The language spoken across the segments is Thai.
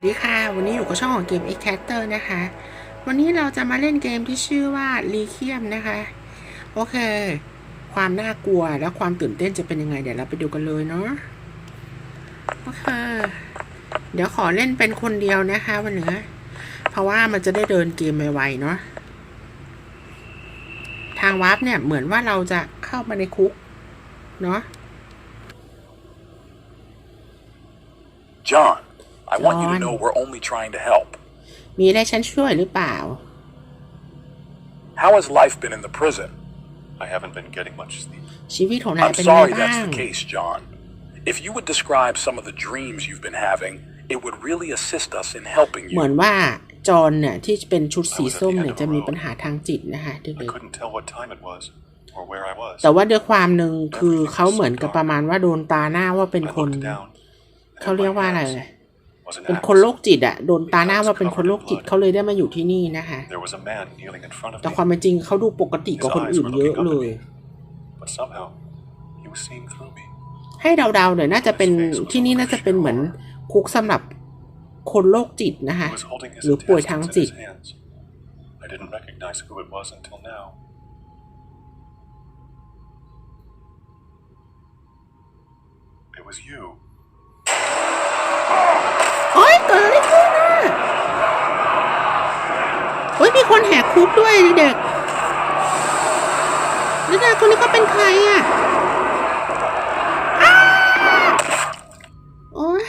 สวัสดีค่ะ วันนี้อยู่กับช่องของเกม X Caster นะคะ วันนี้เราจะมาเล่นเกมที่ชื่อว่า l e เ i ียมนะคะ โอเค ความน่ากลัวและความตื่นเต้นจะเป็นยังไง เดี๋ยวเราไปดูกันเลยเนาะ โอเค เดี๋ยวขอเล่นเป็นคนเดียวนะคะ วันนี้เพราะว่ามันจะได้เดินเกมไวๆเนาะ ทางวาร์ปเนี่ยเหมือนว่าเราจะเข้ามาในคุก เนาะ John, I want you to John. know we're only trying to help. มีอะไรฉันช่วยหรือเปล่า How has life been in the prison? I haven't been getting much sleep. ชีวิตของนาย I'm เป็นไง sorry บ้า that's ง the case, John. If you would describe some of the dreams you've been having, it would really assist us in helping เหมือน you. ว่าจอห์นเนี่ยที่เป็นชุดสีส้มเนี่ยจะมีปัญหาทางจิตนะคะเด็ I ก couldn't tell what time it was or where I was. ๆแต่ว่าด้วยความหนึ่งคือเขาเหมือนกับประมาณว่าโดนตาหน้าว่าเป็น I คน looked down. and เขา in เรียก my ว่าอะไร hands เลย was an เป็นคน axe. โรคจิตอะโดนตาหน้าว่าเป็นคนโรคจิตเขาเลยได้มาอยู่ที่นี่นะคะ There was a man kneeling in front of แต่ความ me, เป็นจริงเขาดูปกติกว่าคนอื่นเยอะเลย but somehow he was seeing through me. ให้เดาๆหน่อยน่าจะเป็นที่นี่น่าจะเป็นเหมือนคุกสำหรับคนโรคจิตนะคะ He was holding his หรือป่วยทาง intestines จิ in ต his hands. I didn't recognize who it was until now. It was you. คนแหกคุกด้วยเด็กแล้วเด็กคนนี้ก็เป็นใครอะโอ๊ย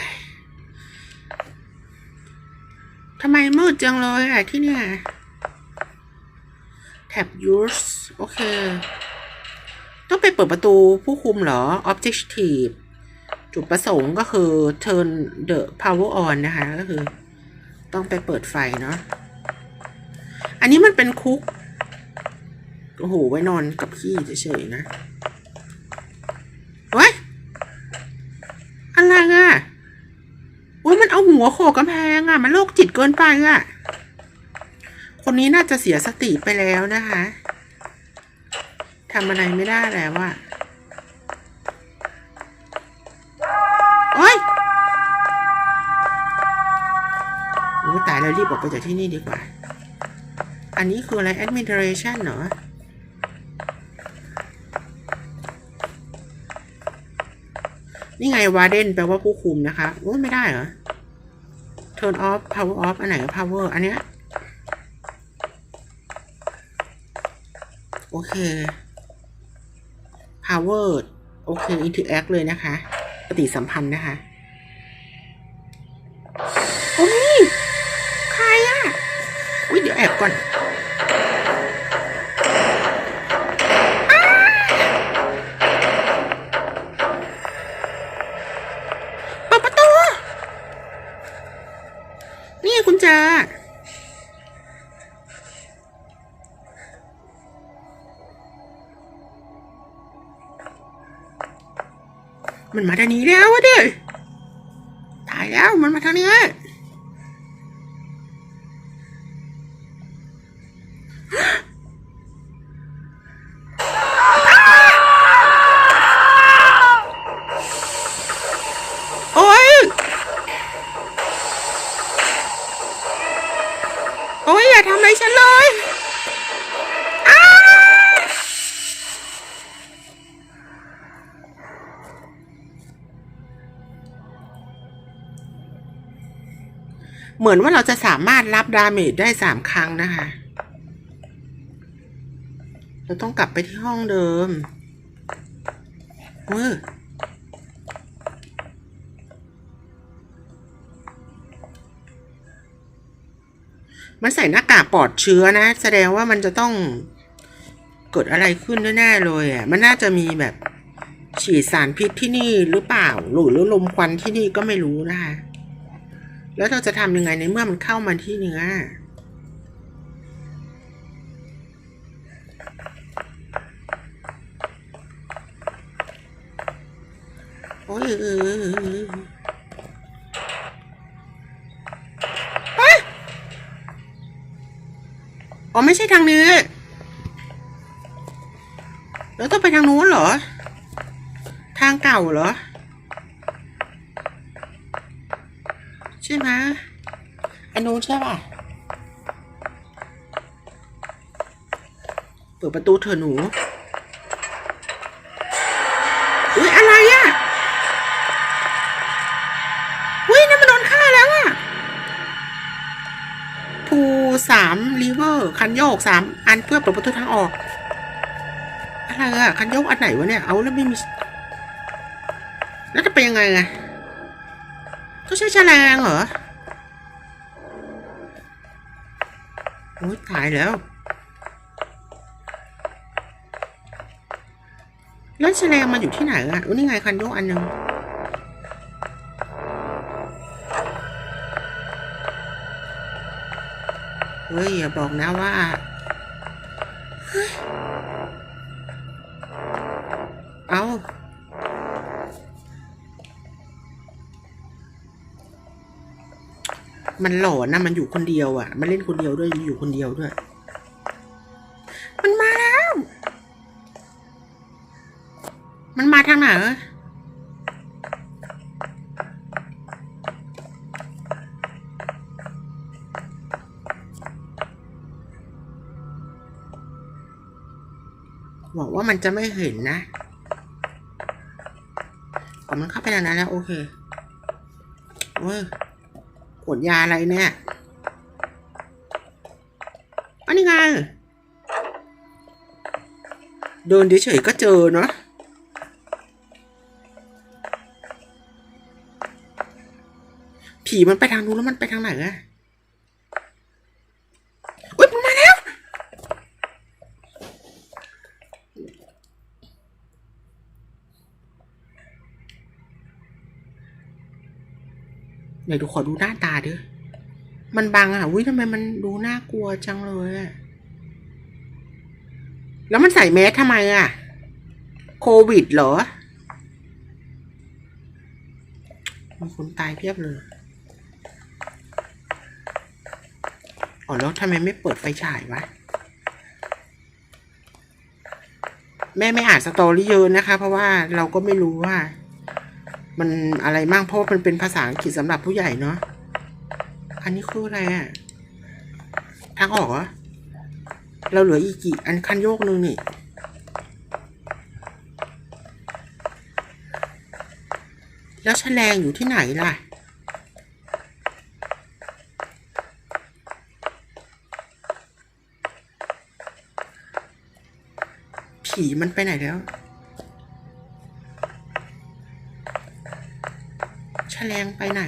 ทำไมมืดจังเลยอะที่เนี่ยแท็บ use โอเค ต้องไปเปิดประตูผู้คุมเหรอ objective จุดประสงค์ก็คือ turn the power on นะคะ ก็คือ ต้องไปเปิดไฟเนาะ นนี้มันเป็นคุก โอ้โห ไว้นอนกับขี้เฉยๆนะเฮ้ยอะไรอะโอ้ยมันเอาหัวโขกกำแพงอะ มันโรคจิตเกินไปอะ คนนี้น่าจะเสียสติไปแล้วนะคะทำอะไรไม่ได้แล้วอะโอ๊ยโอ้ตายแล้วรีบออกไปจากที่นี่ดีกว่า อันนี้คืออะไร administration เหรอ นี่ไง warden แปลว่าผู้คุมนะคะ โอ้ไม่ได้เหรอ turn off power off อันไหน power อันเนี้ย โอเค power โอเค interact เลยนะคะ ปฏิสัมพันธ์นะคะโอ้ยใครอะ อุ้ยเดี๋ยวแอบก่อน มันมาทางนี้แล้วอะดิตายแล้วมันมาทางนี้ เหมือนว่าเราจะสามารถรับดาเมจได้สามครั้งนะคะ เราต้องกลับไปที่ห้องเดิมเออมันใส่หน้ากากปลอดเชื้อนะ แสดงว่ามันจะต้องเกิดอะไรขึ้นแน่ๆเลยอะ มันน่าจะมีแบบฉีดสารพิษที่นี่หรือเปล่า หรือลมควันที่นี่ก็ไม่รู้นะคะ แล้วเราจะทำยังไงในเมื่อมันเข้ามาที่เนื้อ โอ้ยเฮ้ยอ๋อไม่ใช่ทางนี้ แล้วต้องไปทางนู้นเหรอ ทางเก่าเหรอ ใช่ไหมอันนู้นใช่ป่ะ เปิดประตูเถอะหนู อุ้ยอะไรอะอุ้ยนั่นมันโดนฆ่าแล้วอะภูสามลีเวอร์ คันโยกสามอันเพื่อเปิดประตูทางออก อะไรอะคันโยกอันไหนวะเนี่ย เอาแล้วไม่มี แล้วจะเป็นยังไงอะ ก็ใช้แฉลงเหรอโอ้ยตายแล้ว แล้วแฉลงมาอยู่ที่ไหนอะอุ้ยนี่ไงคันโยกอันหนึ่งเฮ้ยอย่าบอกนะว่า มันหลอนนะมันอยู่คนเดียวอะมันเล่นคนเดียวด้วยอยู่คนเดียวด้วย มันมาแล้ว มันมาทางไหนบอกว่ามันจะไม่เห็นนะอ๋อมันเข้าไปในนั้นแล้วโอเคเว้ย วดยาอะไรเนี่ยอันนี้ไง เดินเฉยๆก็เจอเนาะผีมันไปทางนู้นแล้วมันไปทางไหนอะอุ้ยมันมาแล้ว ไหนดูขอดูหน้าตาดิมันบังอะอุ้ยทำไมมันดูน่ากลัวจังเลยอะแล้วมันใส่แมสทำไมอะ โควิดเหรอ มีคนตายเพียบเลย อ๋อแล้วทำไมไม่เปิดไฟฉายวะ แม่ไม่อ่านสตอรี่เยอะนะคะ เพราะว่าเราก็ไม่รู้ว่า มันอะไรมั่งเพราะว่ามันเป็นภาษาอังกฤษสำหรับผู้ใหญ่เนาะ อันนี้คืออะไรอะทางออกเหรอ เราเหลืออีกกี่อันคันโยกนึงนี่ แล้วแฉลงอยู่ที่ไหนล่ะผีมันไปไหนแล้ว แฉลงไปไหน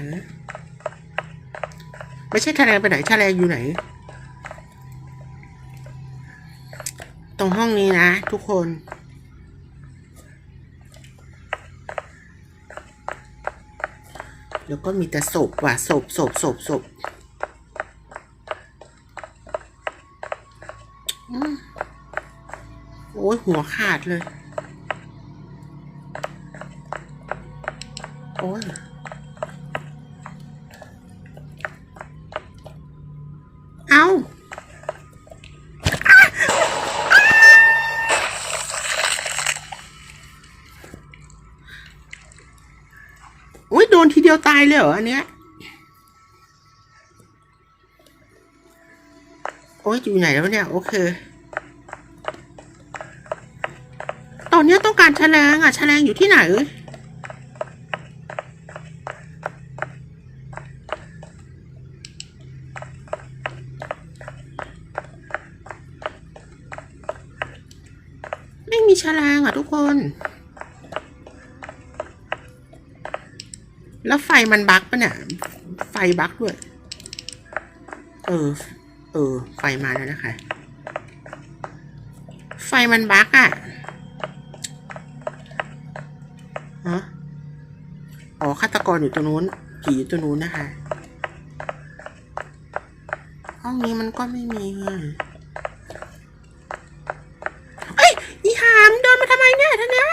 ไม่ใช่แฉลงไปไหนแฉลงอยู่ไหน ตรงห้องนี้นะ ทุกคนแล้วก็มีแต่ศพว่ะศพศพศพศพโอ้ยหัวขาดเลย โอ้ยายเลยเหรออันเนี้ย โอ้ยอยู่ไหนแล้วเนี่ย โอเค ตอนนี้ต้องการแฉลงอะแฉลงอยู่ที่ไหนไม่มีแฉลงอะทุกคน แล้วไฟมันบั๊กปะเนี่ย ไฟบั๊กด้วย เออ เออ ไฟมาแล้วนะคะ ไฟมันบั๊กอะฮะอ๋อฆาตกรอยู่ตรงนู้นผีอยู่ตรงนู้นนะคะ ห้องนี้มันก็ไม่มีอะเอ้ย อีหามเดินมาทำไมเนี่ยท่านเนี่ย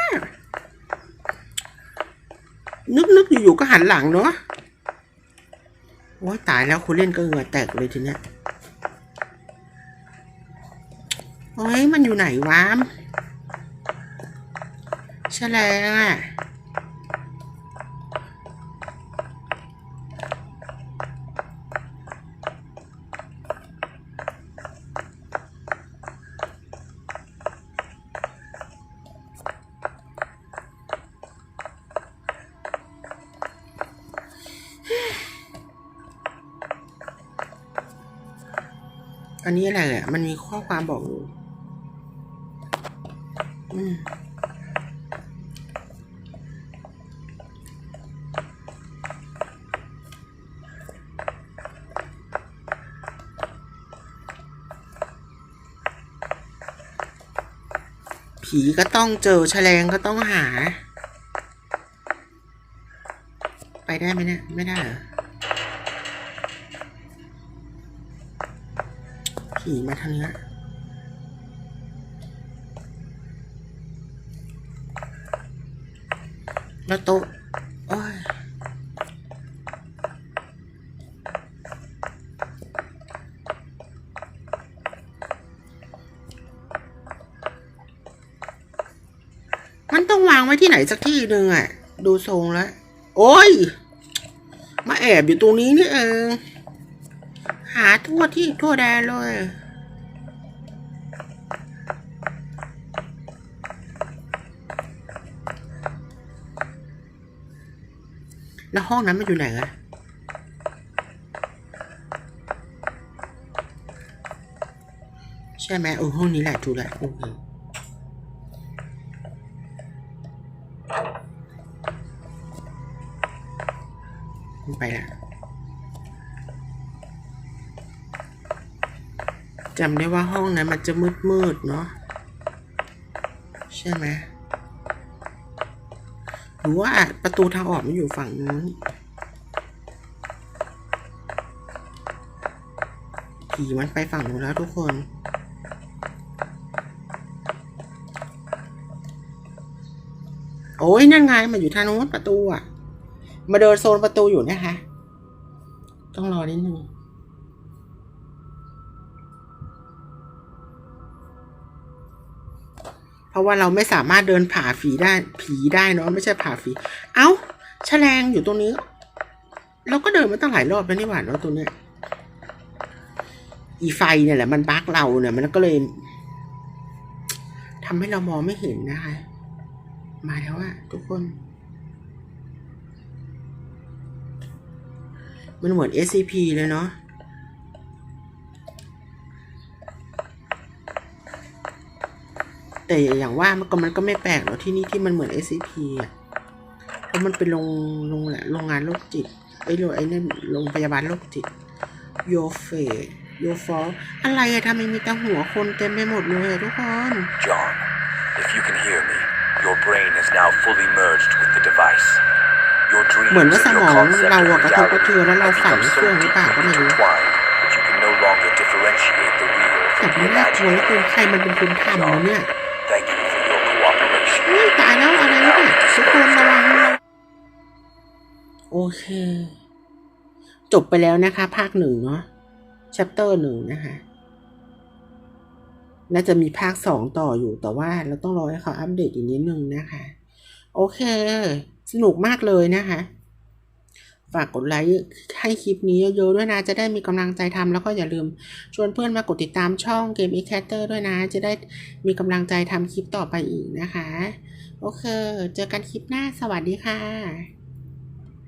นึกนึก อยู่ๆก็หันหลังเนาะโอ้ตายแล้วคุณเล่นก็เหงื่อแตกเลยทีเนี้ยโอ้ยมันอยู่ไหนวะแฉลงอะ อันนี้อะไรอะ มันมีข้อความบอกอยู่อืมผีก็ต้องเจอแฉลงก็ต้องหา ไปได้ไหมเนี่ย ไม่ได้เหรอ ผีมาทางนี้แล้วโต๊ะโอ้ยมันต้องวางไว้ที่ไหนสักที่หนึ่งอะดูทรงแล้ว โอ้ย มาแอบอยู่ตรงนี้นี่เอง หาทั่วที่ทั่วแดนเลยแล้วห้องนั้นมันอยู่ไหนอะใช่ไหมเออห้องนี้แหละถูกแหละโอเคไปละ จำได้ว่าห้องนั้นมันจะมืดมืดเนาะใช่ไหมหรือว่าประตูทางออกมันอยู่ฝั่งนู้นผีมันไปฝั่งนู้นแล้วทุกคนโอ้ยนั่นไงมันอยู่ทางนู้นประตูอะ มาเดินโซนประตูอยู่นะคะ ต้องรอนิดนึง ราะว่าเราไม่สามารถเดินผ่าฝีได้ผีได้เนาะไม่ใช่ผ่าฝีเอ้าแฉลงอยู่ตรงนี้ เราก็เดินมาตั้งหลายรอบแล้วนี่หว่าเนาะตรงเนี้ยอีไฟเนี่ยแหละมันบั๊กเราเนี่ย มันก็เลยทำให้เรามองไม่เห็นนะคะ มาแล้วอะทุกคน มันเหมือน SCP เลยเนาะ แต่อย่างว่ามันก็มันก็ไม่แปลกหรอกที่นี่ที่มันเหมือน SCP อะเพราะมันเป็นโรงโรงแหละโรงงานโรคจิตไอ้ยโรงไอ้นั่นโรงพยาบาลโรคจิตโยเฟโยฟออะไรอะทำไมมีแต่หัวคนเต็มไปหมดเลยอะทุกคน John, if you can hear me, your brain is now fully merged with the device. Your dreams เหมือนว่า and ส your มอง concept เรา of อะกระทบกระเทือน reality แล้วเรา have ฝัน become เค so รื่องหรือเปล่าก็ deeply ไม่รู้ intertwined that you can no longer differentiate the real แต่ from มั the นน่ากลัวเหลือเกิน imaginary. ใครมันเป็นคนทำวะเนี่ย Thank you for your อุ้ยตายแล้วอะไรเนี่ยทุกคนระวังโอเค จบไปแล้วนะคะ ภาคหนึ่งเนาะชัปเตอร์หนึ่งนะคะน่าจะมีภาคสองต่ออยู่แต่ว่าเราต้องรอให้เขาอัปเดตอีกนิดนึงนะคะ โอเค สนุกมากเลยนะคะ ฝากกดไลค์ให้คลิปนี้เยอะๆด้วยนะ จะได้มีกำลังใจทำแล้วก็อย่าลืม ชวนเพื่อนมากดติดตามช่อง Game e c a t e r ด้วยนะ จะได้มีกำลังใจทำคลิปต่อไปอีกนะคะ โอเค เจอกันคลิปหน้าสวัสดีค่ะ